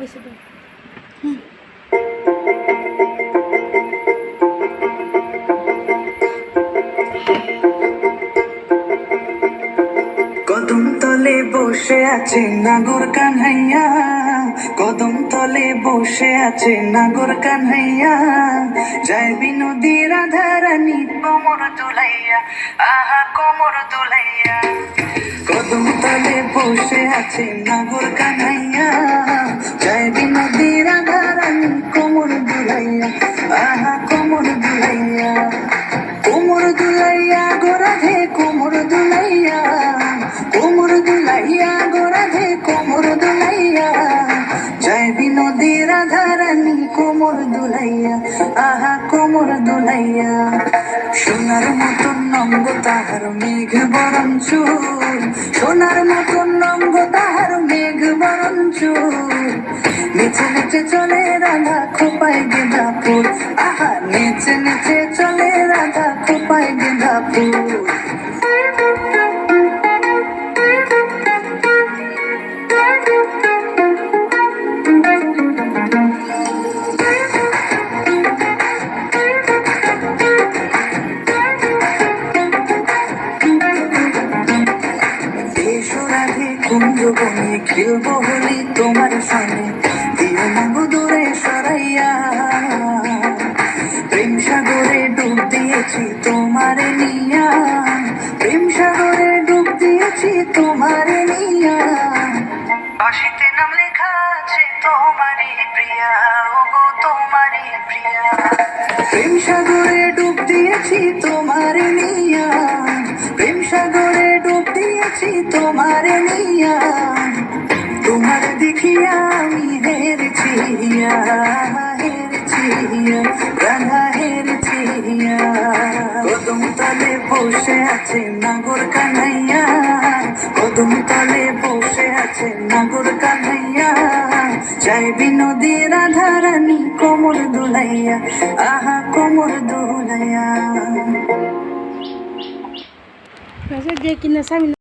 তো কদম তলে বসে আছে নাগর কানহাইয়া। কদম তলে বসে আছে নাগর কানহাইয়া। যায় বিনোদী রাধা রানী কোমর দুলাইয়া। আহা, কোমর দুলাইয়া। কদম তলে বসে আছে নাগর কানহাইয়া। যায় বিনোদী রাধা রানী কোমর দুলাইয়া আহা কোমর দুলাইয়া কোমর দুলাইয়া গোরাধে কোমর দুলাইয়া কোমর দুলাইয়া গোরাধে কোমর দুলাইয়া জয় বিনোদী রাধা রানী কোমর দুলাইয়া আহা কোমর দুলাইয়া সোনার মতন নঙ্গ তাহার মেঘ বরণ চুল সোনার মতন নঙ্গ তাহার মেঘ বরণ চুল নেচে নিচে চলে রাধা, খোপায় গেঁদা ফুল। আহা, নিচে নিচে চলে রাধা, খোপায় গেঁদা ফুল। রাধে কুঞ্জ বনে খেলব হলি তোমার সনে দিও না দূরে সরাইয়া। প্রেম সাগরে ডুব দিয়েছি তোমারে নিয়া। প্রেম সাগরে ডুব দিয়েছি তোমারে নিয়া। বাসিতে নাম লেখা আছে তোমারই প্রিয়া। ও তোমারই প্রিয়া। প্রেম সাগরে ডুব দিয়েছি তোমারে নিয়া। দিয়েছি তোমারে নিয়া। তোমার দেখিয়া আমি হেরেছি হেরেছি রাধা হেরেছি কদম তলে বসে আছে নাগর কানাইয়া। কদম তলে বসে আছে নাগর কানাইয়া। জয় বিনোদী রাধা রানী কোমর দুলাইয়া। আহা, কোমর দুলাইয়া। যে কিনা স্বামী